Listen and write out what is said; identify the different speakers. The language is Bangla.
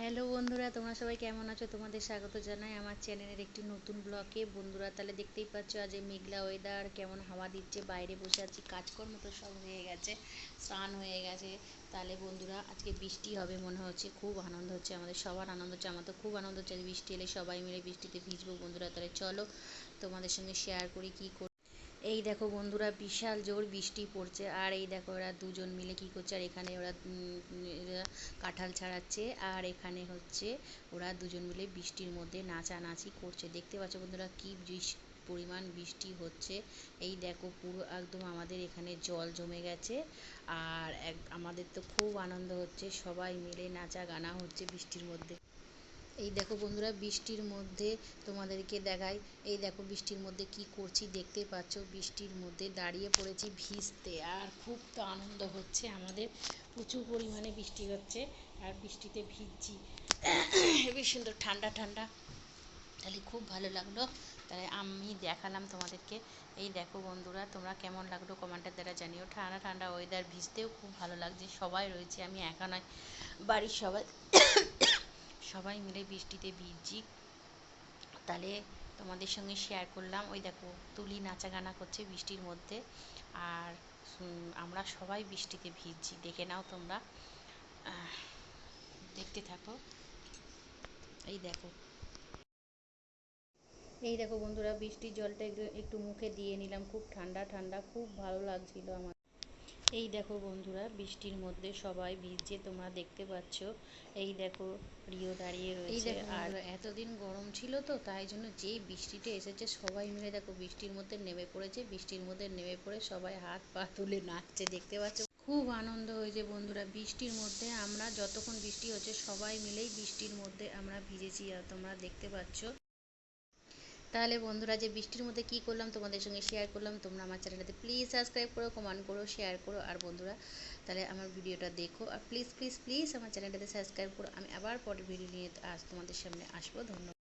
Speaker 1: হ্যালো বন্ধুরা, তোমরা সবাই কেমন আছো? তোমাদের স্বাগত জানাই আমার চ্যানেলের একটি নতুন ব্লগে। বন্ধুরা, তাহলে দেখতেই পাচ্ছ আজ মেঘলা ওয়েদার কেমন হাওয়া দিচ্ছে, বাইরে বসে আছি, কাজকর্ম তো সব হয়ে গেছে, স্নান হয়ে গেছে। তাহলে বন্ধুরা, আজকে বৃষ্টি হবে মনে হচ্ছে, খুব আনন্দ হচ্ছে আমাদের, সবার আনন্দ হচ্ছে, আমার তো খুব আনন্দ হচ্ছে বৃষ্টি এলে সবাই মিলে বৃষ্টিতে ভিজবো বন্ধুরা। তাহলে চলো তোমাদের সঙ্গে শেয়ার করি কী এই দেখো বন্ধুরা, বিশাল জোর বৃষ্টি পড়ছে। আর এই দেখো ওরা দুজন মিলে কি করছে, আর এখানে ওরা কাঁঠাল ছাড়াচ্ছে। আর এখানে হচ্ছে ওরা দুজন মিলে বৃষ্টির মধ্যে নাচানাচি করছে। দেখতে পাচ্ছ বন্ধুরা, কি বৃষ- পরিমাণ বৃষ্টি হচ্ছে। এই দেখো পুরো একদম আমাদের এখানে জল জমে গেছে। আর এক, আমাদের তো খুব আনন্দ হচ্ছে, সবাই মিলে নাচা গানা হচ্ছে বৃষ্টির মধ্যে। এই দেখো বন্ধুরা, বৃষ্টির মধ্যে তোমাদেরকে দেখাই। এই দেখো বৃষ্টির মধ্যে কি করছি দেখতে পাচ্ছ? বৃষ্টির মধ্যে দাঁড়িয়ে পড়েছি ভিজতে। আর খুব তো আনন্দ হচ্ছে আমাদের। প্রচুর পরিমাণে বৃষ্টি হচ্ছে আর বৃষ্টিতে ভিজছি। হেবি সুন্দর ঠান্ডা ঠান্ডা। তাহলে খুব ভালো লাগল। তাহলে আমি দেখালাম তোমাদেরকে। এই দেখো বন্ধুরা, তোমরা কেমন লাগল কমেন্টের দ্বারা জানিও। ঠান্ডা ঠান্ডা ওয়েদার ভিজতেও খুব ভালো লাগছে। সবাই রয়েছে, আমি একা নয় বাড়ির সবাই। সবাই মিলে বৃষ্টিতে ভিজছি। তাহলে তোমাদের সঙ্গে শেয়ার করলাম। ওই দেখো, তুলি নাচা গানা করছে বৃষ্টির মধ্যে। আর আমরা সবাই বৃষ্টিতে ভিজছি। দেখে নাও তোমরা। দেখতে থাকো। এই দেখো। এই দেখো বন্ধুরা, বৃষ্টির জলটা একটু একটু মুখে দিয়ে নিলাম। খুব ঠান্ডা ঠান্ডা, খুব ভালো লাগছিল আমার। এই দেখো বন্ধুরা বৃষ্টির মধ্যে সবাই ভিজছে তোমরা দেখতে পাচ্ছ। এই দেখো রিও দাঁড়িয়ে রয়েছে আর এতদিন গরম ছিল তো তাই জন্য যেই বৃষ্টিটা এসেছে সবাই মিলে দেখো বৃষ্টির মধ্যে নেমে পড়েছে বৃষ্টির মধ্যে নেমে পড়ে সবাই হাত পা তুলে নাচছে দেখতে পাচ্ছ। খুব আনন্দ হয়েছে বন্ধুরা বৃষ্টির মধ্যে আমরা যতক্ষণ বৃষ্টি হচ্ছে সবাই মিলেই বৃষ্টির মধ্যে আমরা ভিজেছি আর তোমরা দেখতে পাচ্ছ। তাহলে বন্ধুরা যে বৃষ্টির মধ্যে কি করলাম তোমাদের সঙ্গে শেয়ার করলাম, তোমরা আমার চ্যানেলটাতে প্লিজ সাবস্ক্রাইব করো কমেন্ট করো শেয়ার করো। আর বন্ধুরা, তাহলে আমার ভিডিওটা দেখো। আর প্লিজ প্লিজ প্লিজ আমার চ্যানেলটাতে সাবস্ক্রাইব করো। আমি আবার পরের ভিডিও নিয়ে আজ তোমাদের সামনে আসব। ধন্যবাদ।